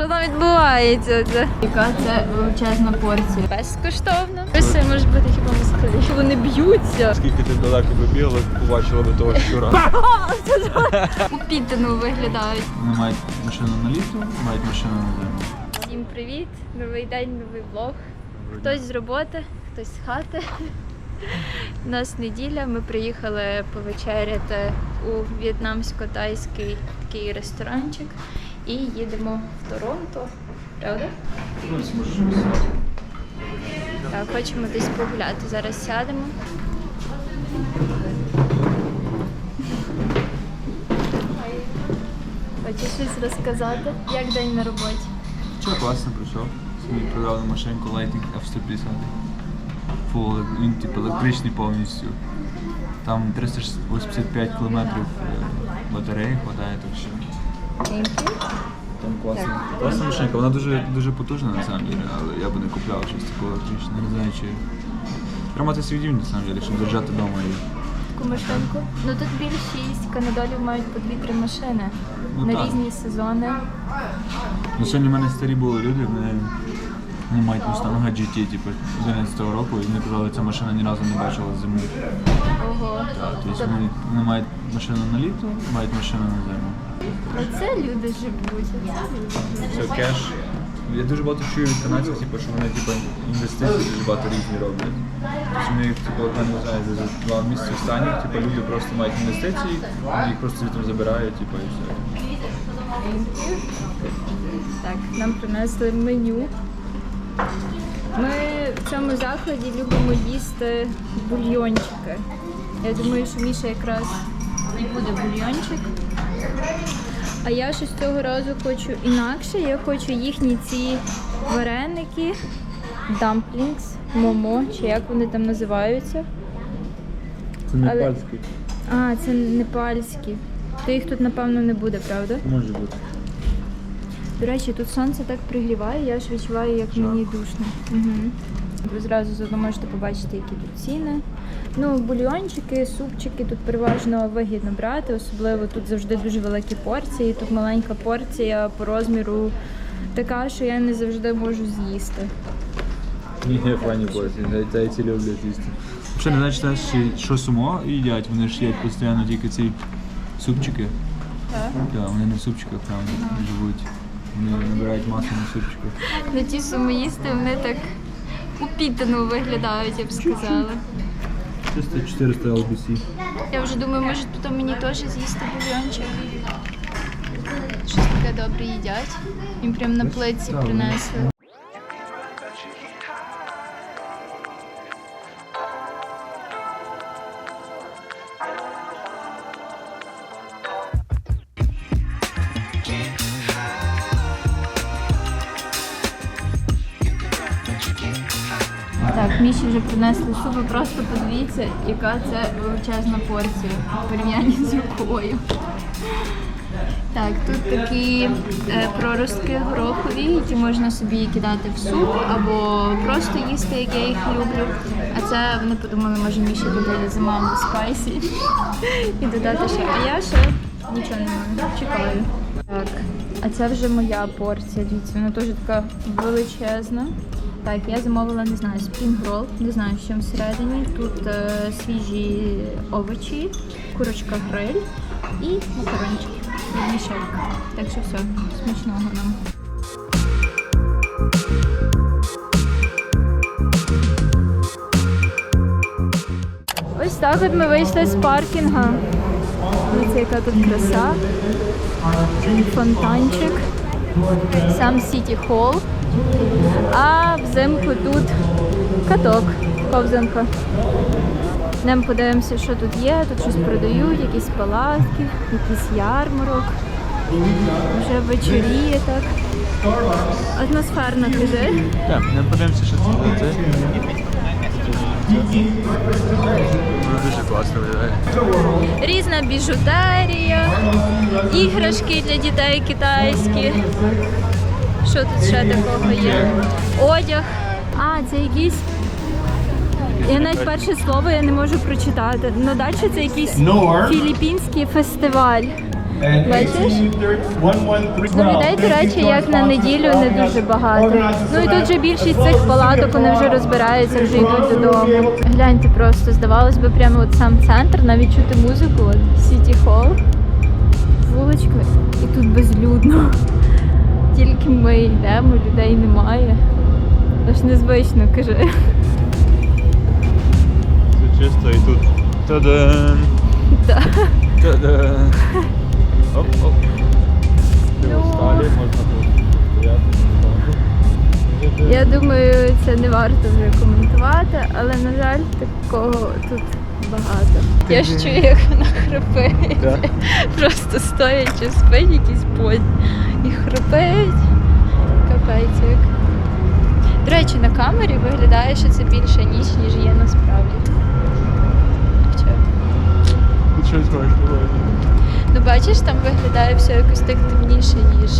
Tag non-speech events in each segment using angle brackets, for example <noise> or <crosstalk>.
Що там відбувається? Яка це величезна порція. Безкоштовно. Все може бути хіба москалі. Вони б'ються. Скільки ти далеко вибігла, побачила до того щура. Упітану виглядають. Вони мають машину на літо, мають машину на зиму. Всім привіт! Новий день, новий влог. Хтось з роботи, хтось з хати. У нас неділя. Ми приїхали повечеряти у в'єтнамсько-тайський такий ресторанчик і їдемо в Торонто. Правда? Так, хочемо десь погуляти. Зараз сядемо. Хочеш щось розказати? Як день на роботі? Чого класно прийшов? Собі продали машинку Lighting F-150. Фул, він типу електричний повністю. Там 385 кілометрів е, батареї хватає, так що. Там класна. Класна машинка, вона дуже, дуже потужна на самом деле, але я би не купляв щось такого електричне, не знаю чи. Тримати свій дім на самом деле, щоб держати вдома і. Таку машинку. Ну тут більшість канадолів мають по дві-три машини Ну, на так. різні сезони. Ну, сьогодні в мене старі були люди, вони, вони мають Mustang GT, типу, з 11-го року, і вони казали, ця машина ні разу не бачила зиму. Ого. Так, тобто вони, вони мають машину на літо, мають машину на зиму. Оце люди живуть. Оце люди живуть. Все, кеш. Я дуже багато чую від канадців, типу, що вони типу, інвестиції дуже багато різні роблять. Тобто вони, типу, от мене не знаю, за два місяці в стані, типу, люди просто мають інвестиції, вони їх просто звідти забирають, типу, і все. Так, нам принесли меню. Ми в цьому закладі любимо їсти бульйончики. Я думаю, що Міша якраз і буде бульйончик. А я щось цього разу хочу інакше. Я хочу їхні ці вареники, дамплінгс, момо, чи як вони там називаються. Це не Але- А, це непальські. То їх тут, напевно, не буде, правда? Може бути. До речі, тут сонце так пригріває, я ж відчуваю, як мені душно. Угу. Ви зразу заодно можете побачити, які тут ціни. Ну, бульйончики, супчики тут переважно вигідно брати, особливо тут завжди дуже великі порції. Тут маленька порція по розміру така, що я не завжди можу з'їсти. Ні, фані порції, зайці люблять їсти. Ще не чи- що сумо їдять, вони ж їдять постійно тільки ці супчики. Так. Так, вони не в супчиках там живуть. Вони набирають масу на супчиках. Ну ті сумоїсти, вони так упітано виглядають, я б сказала. 400 LBC. Я вже думаю, може тут мені теж з'їсти бульйончик. Щось таке добре їдять. Їм прям на плеці принесли. Міші вже принесли суп, ви просто подивіться, яка це величезна порція в порівнянні з рукою. Так, тут такі е, проростки горохові, які можна собі кидати в суп або просто їсти, як я їх люблю. А це вони подумали, може Міші додати замало спайсі і додати ще. А я ще нічого не маю. Чекаю. Так, а це вже моя порція. Дивіться, вона теж така величезна. Так, я замовила, не знаю, спрінгрол, не знаю, що всередині. Тут е, свіжі овочі, курочка гриль і макарончики. Мішелька. Так що все, смачного нам. Ось так от ми вийшли з паркінга. Дивіться, яка тут краса. Фонтанчик. Сам Сіті Холл. А взимку тут каток, ковзанка. Йдемо подивимося, що тут є. Тут щось продають, якісь палатки, якийсь ярмарок. Вже вечоріє так. Атмосферно кажи. Так, не подивимося, що це це. Дуже класно виглядає. Різна біжутерія, іграшки для дітей китайські. Що тут ще такого є? Одяг. А, це якісь. Я навіть перше слово я не можу прочитати. Ну далі це якийсь філіппінський фестиваль. Бачиш? Ну, людей, до речі, як на неділю не дуже багато. Ну і тут же більшість цих палаток вони вже розбираються, вже йдуть додому. Гляньте просто, здавалось би, прямо от сам центр, навіть чути музику, от Сіті Холл, вуличка, і тут безлюдно. Тільки ми йдемо, людей немає. Аж незвично каже. Це чисто і тут. Та-дан! Да. Та-дан! Оп-оп. Ну. Сталі, можна тут стояти. Я думаю, це не варто вже коментувати, але на жаль, такого тут багато. Я ж чую, як вона хрипить. Да? Просто стоячи, спить якийсь подь. І хрипить. Капець як. До речі, на камері виглядає, що це більше ніч, ніж є насправді. Хоча, Тут щось. Ну бачиш, там виглядає все якось так темніше, ніж,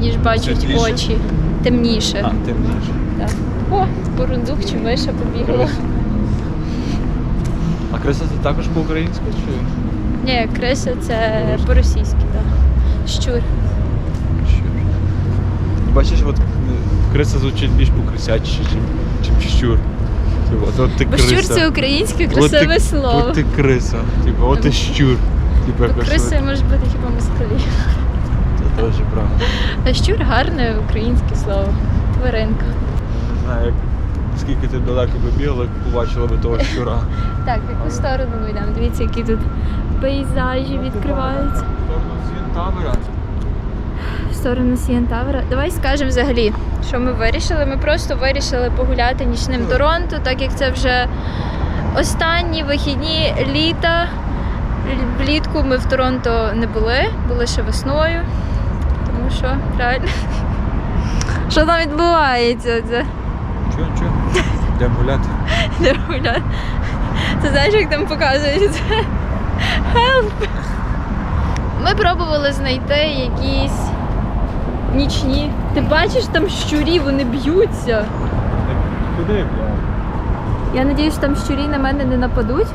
ніж бачать Світліше? очі. Темніше. А, темніше. Так. О, бурундук чи миша побігла. Криса. Це також по-українськи чи? Ні, криса це по-російськи, так. Щур. Щур. Бачиш, от е, криса звучить більш по-крисячіше, чим, щур. Типу, от, от ти Бо криса. щур це українське От красиве ти, слово. От ти криса. Типу, от ти щур. Типу, Бо якось криси от- може бути хіба москалі. Це теж правда. А щур гарне українське слово. Тваринка. Не знаю, як, скільки ти далеко би бігла, побачила би того щура. <laughs> Так, в яку сторону ми йдемо? Дивіться, які тут пейзажі відкриваються. В сторону Сієн Тавера. Давай скажемо взагалі, що ми вирішили. Ми просто вирішили погуляти нічним Торонто, так як це вже останні вихідні літа. Влітку ми в Торонто не були, були ще весною. Тому що реально. <laughs> Що там відбувається? Чого, чого? Йдемо гуляти. не гуляти. Ти знаєш, як там показують? Help! Ми пробували знайти якісь нічні. Ти бачиш там щурі, вони б'ються. Куди, бля? Я сподіваюся, там щурі на мене не нападуть,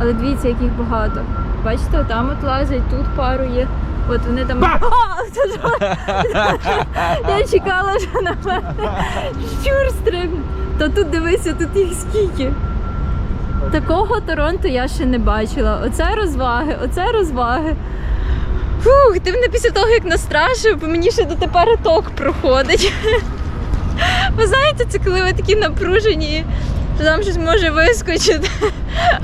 але дивіться, яких багато. Бачите, там от лазять, тут пару є. От вони там. Я чекала, що на мене щур стрибне. Та тут дивися, тут їх скільки. Такого Торонто я ще не бачила. Оце розваги, оце розваги. Фух, ти мене після того, як настрашив, по мені ще дотепер ток проходить. <laughs> Ви знаєте, це коли ви такі напружені, що там щось може вискочити, <laughs>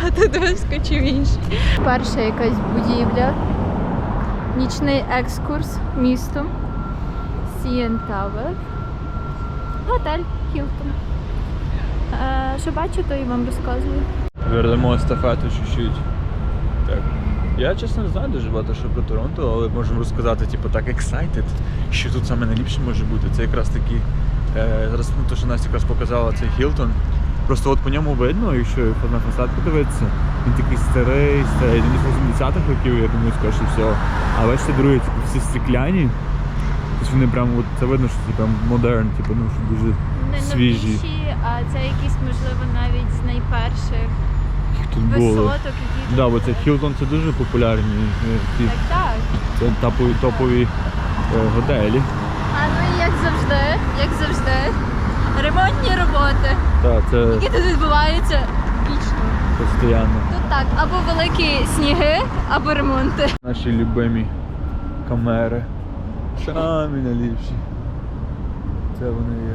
а тут вискочив інший. Перша якась будівля. Нічний екскурс містом. Сієн Тавер. Готель Хілтон. Що бачу, то і вам розказую. Вернемо естафету чуть-чуть. Так. Я чесно не знаю дуже багато що про Торонто, але можемо розказати, типу, так excited, що тут саме найліпше може бути. Це якраз таки, е, зараз ну, то, що Настя якраз показала, це Хілтон. Просто от по ньому видно, якщо на фасад подивитися, він такий старий, старий, він десь 80-х років, я думаю, скоріше всього. А бачите, другі, типу, всі стекляні. Тобто вони прямо, от, це видно, що це прям модерн, типу, ну, що дуже свіжі. новіші, а це якісь, можливо, навіть з найперших Їх тут були. висоток, які Да, бо це Хілтон це дуже популярні. е, ті- Так, так. Це топові, топові е, готелі. А ну і як завжди, як завжди, ремонтні роботи, Так, це які тут відбуваються вічно. постійно. Тут так, або великі сніги, або ремонти. Наші любимі камери. Самі найліпші. Це вони є.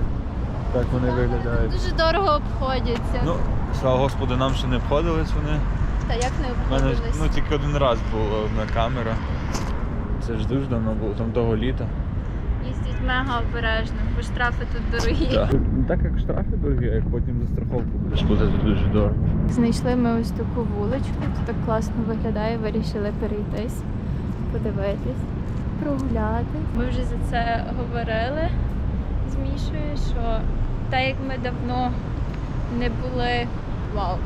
Так вони виглядають. Дуже дорого обходяться. Ну, слава Господу, нам ще не обходились вони. Та як не мене обходились? ну, тільки один раз була одна камера. Це ж дуже давно було, там того літа. Їздять мега обережно, бо штрафи тут дорогі. Так. Не так як штрафи дорогі, а як потім за страховку будеш платити дуже дорого. Знайшли ми ось таку вуличку, тут так класно виглядає, вирішили перейтись, подивитись, прогуляти. Ми вже за це говорили з Мішою, що так як ми давно не були. Вау!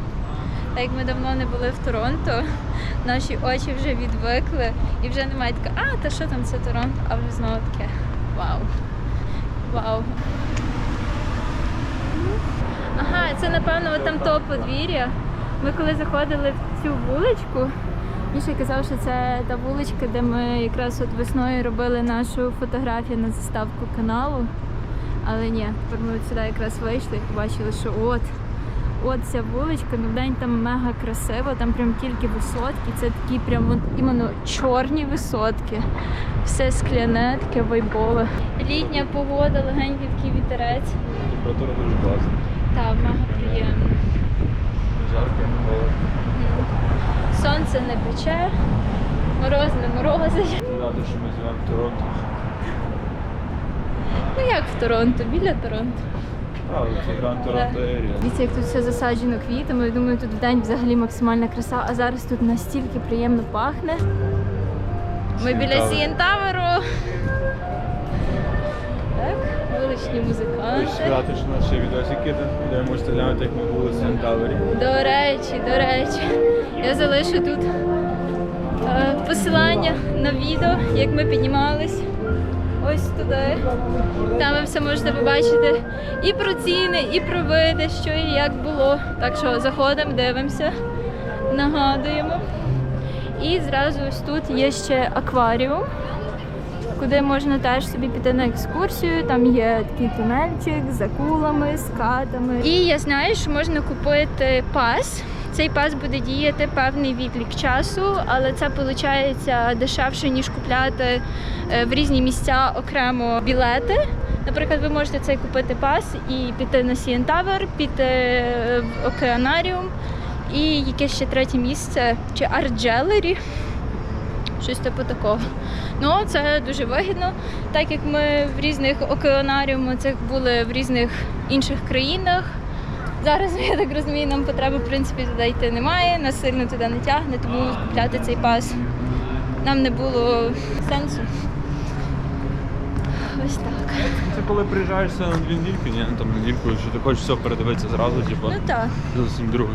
Так як ми давно не були в Торонто, наші очі вже відвикли і вже немає таке, а, та що там це Торонто, а вже знову таке. Вау! Вау! Ага, це напевно от там то подвір'я. Ми коли заходили в цю вуличку, Міша казав, що це та вуличка, де ми якраз от весною робили нашу фотографію на заставку каналу. Але ні, тепер ми от сюди якраз вийшли і побачили, що от, от ця вуличка, ну вдень там мега красиво, там прям тільки висотки. Це такі прям от іменно чорні висотки. Все скляне, таке вайбове. Літня погода, легенький такий вітерець. Температура дуже класна. Так, мега приємно. Жарко, не холодно. Сонце не пече, мороз не морозить. Сказати, що ми живемо в Торонто. Ну як в Торонто, біля Торонто. Правда, це Гранд Торонто Ерія. Дивіться, як тут все засаджено квітами. Я думаю, тут вдень взагалі максимальна краса, а зараз тут настільки приємно пахне. Ми біля Сієн Сієн Таверу. Так, вуличні Хочу музиканти. сказати, що ще відосики, де ви можете глянути, як ми були в Сентавері. До речі, до речі, я залишу тут е, посилання на відео, як ми піднімались ось туди. Там ви все можете побачити і про ціни, і про види, що і як було. Так що заходимо, дивимося, нагадуємо. І зразу ось тут є ще акваріум, куди можна теж собі піти на екскурсію. Там є такий тунельчик з акулами, з катами. І я знаю, що можна купити пас. Цей пас буде діяти певний відлік часу, але це виходить дешевше, ніж купляти е, в різні місця окремо білети. Наприклад, ви можете цей купити пас і піти на Сієн Тавер, піти е, в океанаріум і якесь ще третє місце, чи Арт-Джелері, щось типу такого. Ну, це дуже вигідно, так як ми в різних океанаріумах були в різних інших країнах. Зараз, <laughs> я так розумію, нам потреби в принципі туди йти немає, нас сильно туди не тягне, тому купляти цей пас нам не було сенсу. Ось так. Це коли приїжджаєш на дві недільки, ні, там недільку, що ти хочеш все передивитися зразу, типу, Ну так. зовсім друге.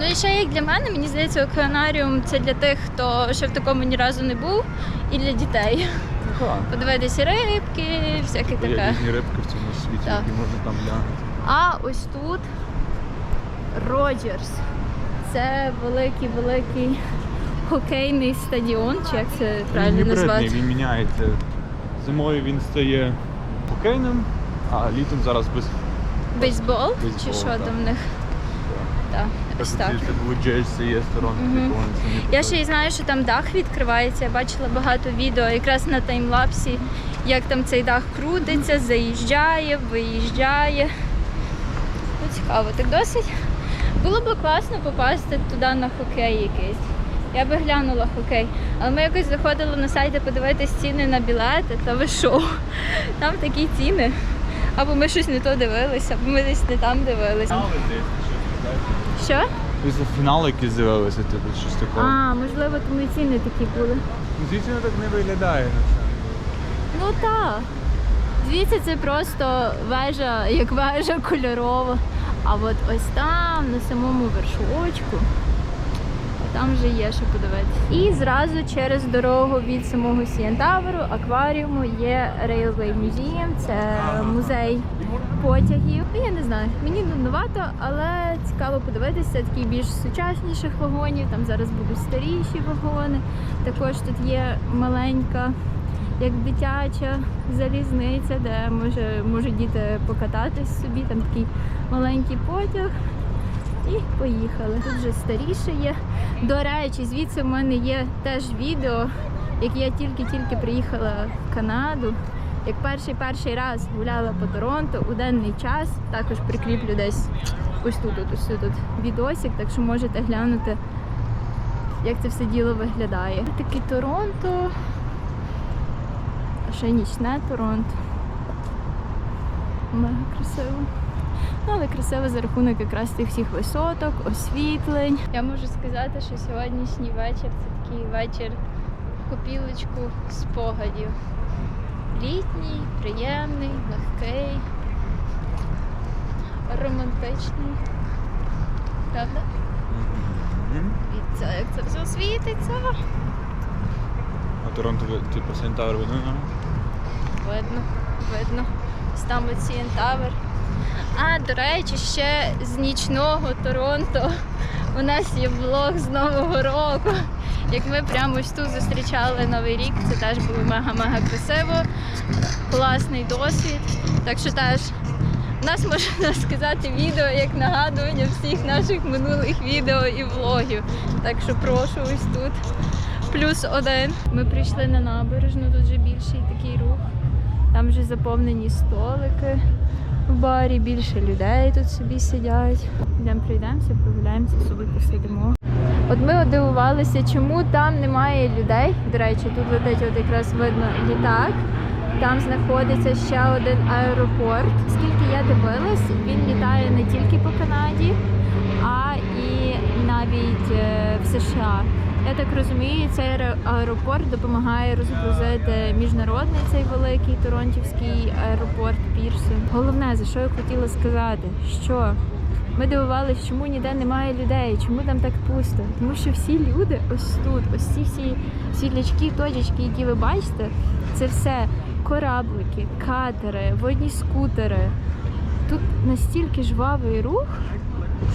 Ну і ще як для мене, мені здається, океанаріум це для тих, хто ще в такому ні разу не був, і для дітей. Подивитися рибки, всяке Є таке. різні рибки в цьому світі, Так. які можна там глянути. А ось тут Роджерс. Це великий великий хокейний стадіон, чи як це правильно він назвати? він міняється. Зимою він стає хокейним, а літом зараз без Бейсбол, чи що так. там в них? Так, ось так. Є не Я ще й знаю, що там дах відкривається. Я бачила багато відео якраз на таймлапсі, як там цей дах крутиться, заїжджає, виїжджає. Ну, цікаво, так досить. Було б класно попасти туди на хокей якийсь. Я би глянула хокей. Але ми якось заходили на сайті подивитись ціни на білети, та ви що? Там такі ціни. Або ми щось не то дивилися, або ми десь не там дивилися. Що? Після фіналу якісь дивилися, типу, щось такого. А, можливо, тому і ціни такі були. Звідси воно так не виглядає на це. Ну так. Звідси це просто вежа, як вежа кольорова. А от ось там, на самому вершочку, там вже є що подивитися. І зразу через дорогу від самого Сієнтаверу, акваріуму є Railway Museum, це музей потягів. Ну, я не знаю, мені нудновато, але цікаво подивитися. Такий більш сучасніших вагонів. Там зараз будуть старіші вагони. Також тут є маленька як дитяча залізниця, де може, можуть діти покататись собі, там такий маленький потяг. І поїхали. Тут вже старіше є. До речі, звідси в мене є теж відео, як я тільки-тільки приїхала в Канаду. Як перший перший раз гуляла по Торонто у денний час, також прикріплю десь ось тут, ось тут відосик, так що можете глянути, як це все діло виглядає. Такий Торонто, ще нічне Торонто. Мега красиво. Ну, але красиво за рахунок якраз тих всіх висоток, освітлень. Я можу сказати, що сьогоднішній вечір це такий вечір в копілочку спогадів. Літній, приємний, легкий, романтичний. Правда? І це як це все світиться. А Торонто, ви- типу, Сентавр ну? Видно, видно. Ось Там оці Тавер. А, до речі, ще з нічного Торонто у нас є влог з Нового року. як ми прямо ось тут зустрічали Новий рік. Це теж було мега-мега красиво, класний досвід. Так що теж у нас можна <laughs> сказати відео як нагадування всіх наших минулих відео і влогів. Так що прошу ось тут. Плюс один. Ми прийшли на набережну, тут вже більший такий рух. Там вже заповнені столики в барі, більше людей тут собі сидять. Йдемо прийдемося, прогуляємося, собі посидимо. От ми дивувалися, чому там немає людей. До речі, тут летить от якраз видно літак. Там знаходиться ще один аеропорт. Скільки я дивилась, він літає не тільки по Канаді, а і навіть е, в США. Я так розумію, цей аеропорт допомагає розгрузити міжнародний цей великий торонтівський аеропорт Пірсон. Головне, за що я хотіла сказати, що ми дивувалися, чому ніде немає людей, чому там так пусто. Тому що всі люди ось тут, ось ці всі світлячки, точечки, які ви бачите, це все кораблики, катери, водні скутери. Тут настільки жвавий рух,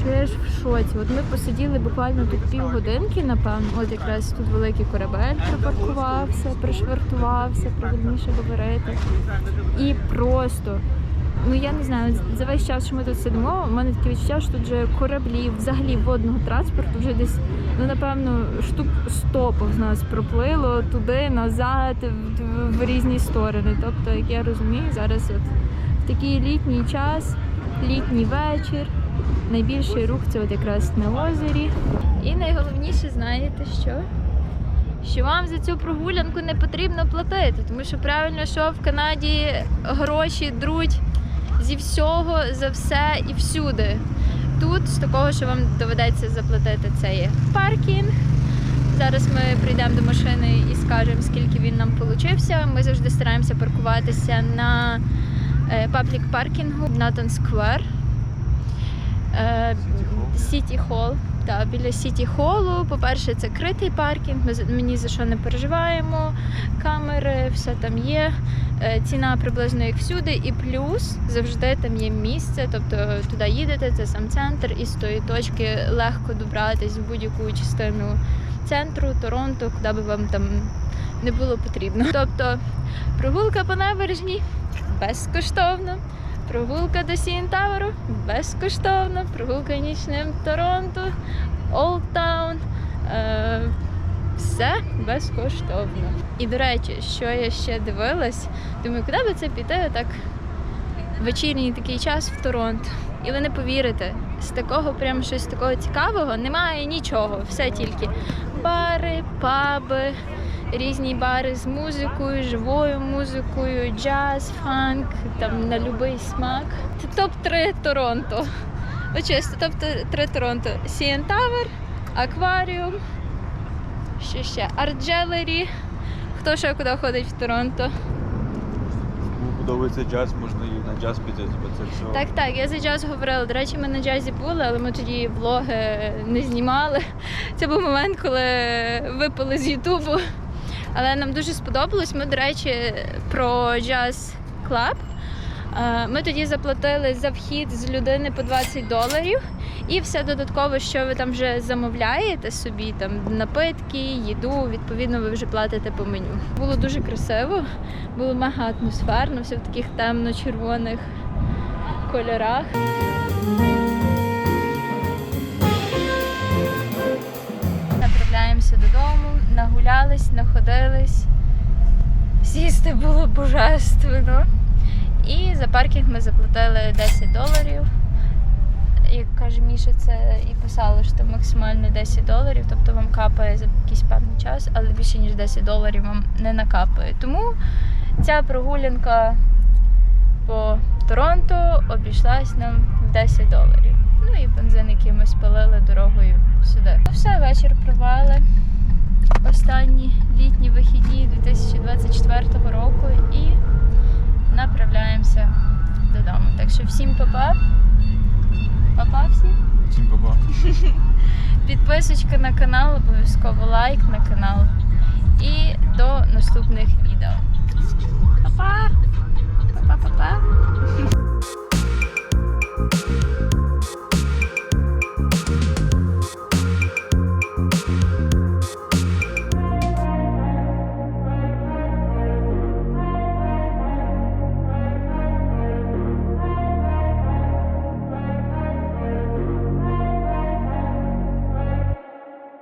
що я ж в шоці. От ми посиділи буквально тут півгодинки, напевно. От якраз тут великий корабель припаркувався, пришвартувався, правильніше говорити. І просто, ну я не знаю, за весь час, що ми тут сидимо, у мене таке відчуття, що тут вже кораблів, взагалі водного транспорту вже десь, ну напевно, штук 100 повз нас проплило туди, назад, в, в, в різні сторони. Тобто, як я розумію, зараз от в такий літній час, літній вечір. Найбільший рух це от якраз на озері. І найголовніше, знаєте що? Що вам за цю прогулянку не потрібно платити, тому що правильно, що в Канаді гроші друуть зі всього, за все і всюди. Тут з такого, що вам доведеться заплатити, це є паркінг. Зараз ми прийдемо до машини і скажемо, скільки він нам получився. Ми завжди стараємося паркуватися на паблік паркінгу Натон Сквер. Сіті Холл. Так, біля Сіті Холу. По-перше, це критий паркінг. Ми мені за що не переживаємо. Камери, все там є. Е, Ціна приблизно як всюди, і плюс завжди там є місце. Тобто туди їдете, це сам центр, і з тої точки легко добратись в будь-яку частину центру, Торонто, куди би вам там не було потрібно. Тобто прогулка по набережній безкоштовно. Прогулка до Сін Таверу безкоштовно. Прогулка нічним Торонто, Олд Таун. Е, все безкоштовно. І до речі, що я ще дивилась, думаю, куди би це піти так вечірній такий час в Торонто. І ви не повірите, з такого прям щось такого цікавого немає нічого. Все тільки бари, паби, різні бари з музикою, живою музикою, джаз, фанк, там на будь-який смак. Це топ-3 Торонто. Ну, чесно, топ-3 Торонто. CN Tower, Акваріум, що ще? Арт Джелері. Хто ще куди ходить в Торонто? Кому подобається джаз, можна і на джаз піти, бо це все. Так, так, я за джаз говорила. До речі, ми на джазі були, але ми тоді влоги не знімали. Це був момент, коли випали з Ютубу. Але нам дуже сподобалось. Ми, до речі, про джаз клаб. Е, Ми тоді заплатили за вхід з людини по 20 доларів, і все додатково, що ви там вже замовляєте собі, там напитки, їду, відповідно, ви вже платите по меню. Було дуже красиво, було мега атмосферно, все в таких темно-червоних кольорах. Нагулялись, находились. Сісти було божественно. І за паркінг ми заплатили 10 доларів. Як каже Міша, це і писало, що максимально 10 доларів, тобто вам капає за якийсь певний час, але більше ніж 10 доларів вам не накапає. Тому ця прогулянка по Торонто обійшлась нам в 10 доларів. Ну і бензин, який ми спалили дорогою сюди. Ну все, вечір провели останні літні вихідні 2024 року і направляємося додому. Так що всім папа. Папа всім? Всім папа. <laughs> Підписочка на канал, обов'язково лайк на канал. І до наступних відео. Па-па! Па-па-па-па!